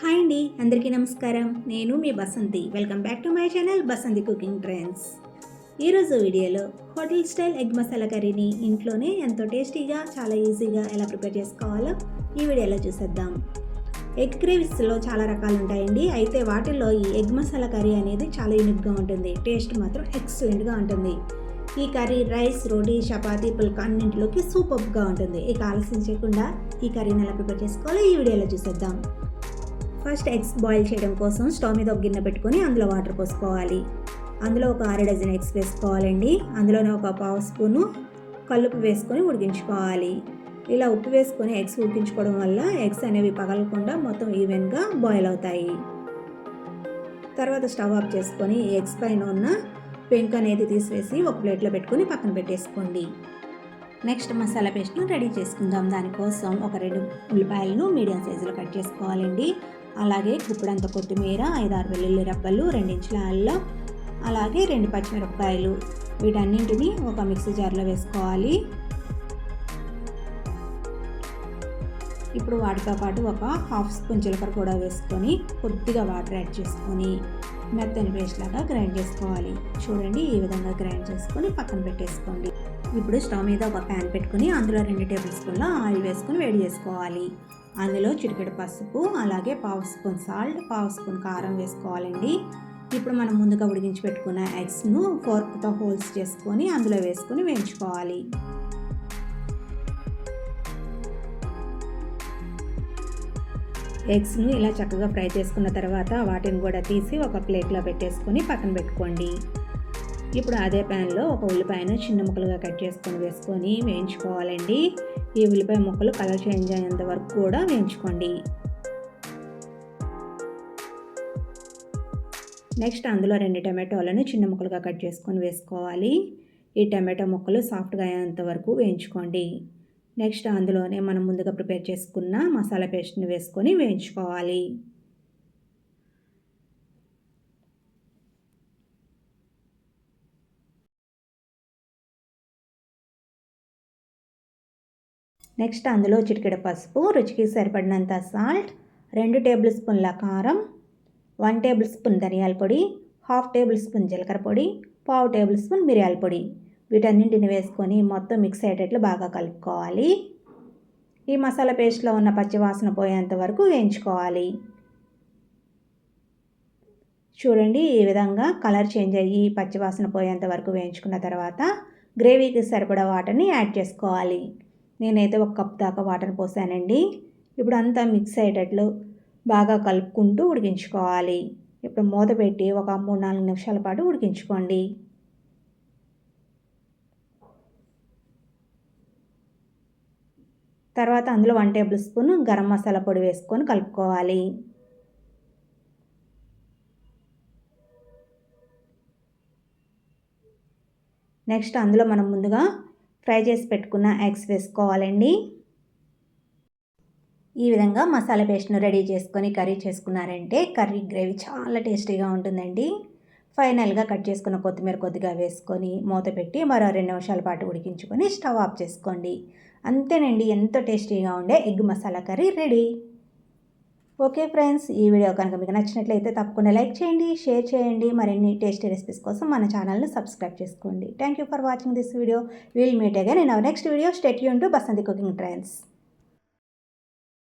Hi అండి అందరికీ నమస్కారం. నేను మీ Basanti. Welcome back to my channel Basanti cooking trends ఈరోజు వీడియోలో హోటల్ స్టైల్ ఎగ్ మసాలా కర్రీని ఇంట్లోనే ఎంతో టేస్టీగా చాలా ఈజీగా ఎలా ప్రిపేర్ చేసుకోవాలో ఈ వీడియోలో చూసేద్దాం. ఎగ్ గ్రేవీస్లో చాలా రకాలు ఉంటాయండి. అయితే వాటిల్లో ఈ ఎగ్ మసాలా కర్రీ అనేది చాలా యూనిక్గా ఉంటుంది. టేస్ట్ మాత్రం ఎక్సలెంట్గా ఉంటుంది. ఈ కర్రీ రైస్ రోటీ చపాతీ పుల్కా అన్నింటిలోకి సూపర్గా ఉంటుంది. ఇక ఆలస్యం చేయకుండా ఈ కర్రీని ఎలా ప్రిపేర్ చేసుకోవాలో ఈ వీడియోలో చూసేద్దాం. ఫస్ట్ ఎగ్స్ బాయిల్ చేయడం కోసం స్టవ్ మీద ఒక గిన్నె పెట్టుకొని అందులో వాటర్ పోసుకోవాలి. అందులో ఒక అర డజన్ ఎగ్స్ వేసుకోవాలండి. అందులోనే ఒక పావు స్పూను కల్లుపు వేసుకొని ఉడికించుకోవాలి. ఇలా ఉప్పు వేసుకొని ఎగ్స్ ఉడికించుకోవడం వల్ల ఎగ్స్ అనేవి పగలకుండా మొత్తం ఈవెన్గా బాయిల్ అవుతాయి. తర్వాత స్టవ్ ఆఫ్ చేసుకొని ఎగ్స్ పైన ఉన్న పెంక్ అనేది తీసివేసి ఒక ప్లేట్లో పెట్టుకొని పక్కన పెట్టేసుకోండి. నెక్స్ట్ మసాలా పేస్ట్ను రెడీ చేసుకుందాం. దానికోసం ఒక రెండు ఉల్లిపాయలను మీడియం సైజులో కట్ చేసుకోవాలండి. అలాగే గుప్పుడంత కొత్తిమీర ఐదారు వెల్లుల్లి రబ్బలు రెండించుల అల్లం అలాగే రెండు పచ్చిమిరపకాయలు. వీటన్నింటినీ ఒక మిక్సీ జార్లో వేసుకోవాలి. ఇప్పుడు వాటితో పాటు ఒక హాఫ్ స్పూన్ జీలకర్ర కూడా వేసుకొని కొద్దిగా వాటర్ యాడ్ చేసుకొని మెత్తని పేస్ట్ లాగా గ్రైండ్ చేసుకోవాలి. చూడండి ఈ విధంగా గ్రైండ్ చేసుకొని పక్కన పెట్టేసుకోండి. ఇప్పుడు స్టవ్ మీద ఒక ప్యాన్ పెట్టుకుని అందులో రెండు టేబుల్ స్పూన్ల ఆయిల్ వేసుకొని వేడి చేసుకోవాలి. అందులో చిటికెడు పసుపు అలాగే పావు స్పూన్ సాల్ట్ పావు స్పూన్ కారం వేసుకోవాలండి. ఇప్పుడు మనం ముందుగా ఉడికించి పెట్టుకున్న ఎగ్స్ను ఫోర్క్తో హోల్స్ చేసుకొని అందులో వేసుకొని వేయించుకోవాలి. ఎగ్స్ను ఇలా చక్కగా ఫ్రై చేసుకున్న తర్వాత వాటిని కూడా తీసి ఒక ప్లేట్లో పెట్టేసుకొని పక్కన పెట్టుకోండి. ఇప్పుడు అదే ప్యాన్లో ఒక ఉల్లిపాయను చిన్న ముక్కలుగా కట్ చేసుకొని వేసుకొని వేయించుకోవాలండి. ఈ ఉల్లిపాయ ముక్కలు కలర్ చేంజ్ అయ్యేంత వరకు కూడా వేయించుకోండి. నెక్స్ట్ అందులో రెండు టమాటోలను చిన్న ముక్కలుగా కట్ చేసుకొని వేసుకోవాలి. ఈ టమాటో ముక్కలు సాఫ్ట్గా అయ్యేంత వరకు వేయించుకోండి. నెక్స్ట్ అందులోనే మనం ముందుగా ప్రిపేర్ చేసుకున్న మసాలా పేస్ట్ని వేసుకొని వేయించుకోవాలి. నెక్స్ట్ అందులో చిటికెడ పసుపు రుచికి సరిపడినంత సాల్ట్ రెండు టేబుల్ స్పూన్ల కారం వన్ టేబుల్ స్పూన్ ధనియాల పొడి హాఫ్ టేబుల్ స్పూన్ జీలకర్ర పొడి పావు టేబుల్ స్పూన్ మిరియాల పొడి. వీటన్నింటిని వేసుకొని మొత్తం మిక్స్ అయ్యేటట్లు బాగా కలుపుకోవాలి. ఈ మసాలా పేస్ట్లో ఉన్న పచ్చివాసన పోయేంత వరకు వేయించుకోవాలి. చూడండి ఈ విధంగా కలర్ చేంజ్ అయ్యి పచ్చివాసన పోయేంత వరకు వేయించుకున్న తర్వాత గ్రేవీకి సరిపడా వాటర్ని యాడ్ చేసుకోవాలి. నేనైతే ఒక కప్ దాకా వాటర్ పోసానండి. ఇప్పుడు అంతా మిక్స్ అయ్యేటట్లు బాగా కలుపుకుంటూ ఉడికించుకోవాలి. ఇప్పుడు మూత పెట్టి ఒక మూడు నాలుగు నిమిషాల పాటు ఉడికించుకోండి. తర్వాత అందులో one tablespoon garam masala పొడి వేసుకొని కలుపుకోవాలి. నెక్స్ట్ అందులో మనం ముందుగా ఫ్రై చేసి పెట్టుకున్న ఎగ్స్ వేసుకోవాలండి. ఈ విధంగా మసాలా పేస్ట్ను రెడీ చేసుకొని కర్రీ చేసుకున్నారంటే కర్రీ గ్రేవీ చాలా టేస్టీగా ఉంటుందండి. ఫైనల్గా కట్ చేసుకున్న కొత్తిమీర కొద్దిగా వేసుకొని మూత పెట్టి మరో రెండు నిమిషాల పాటు ఉడికించుకొని స్టవ్ ఆఫ్ చేసుకోండి. అంతేనండి ఎంతో టేస్టీగా ఉండే egg masala curry ready. Okay friends ఈ వీడియో కనుక మీకు నచ్చినట్లయితే తప్పకుండా లైక్ చేయండి షేర్ చేయండి. మరిన్ని టేస్టీ రెసిపీస్ కోసం మన ఛానల్ని సబ్స్క్రైబ్ చేసుకోండి. Thank you for watching this video will meet again in our next video stay Yoon to Basanti cooking trends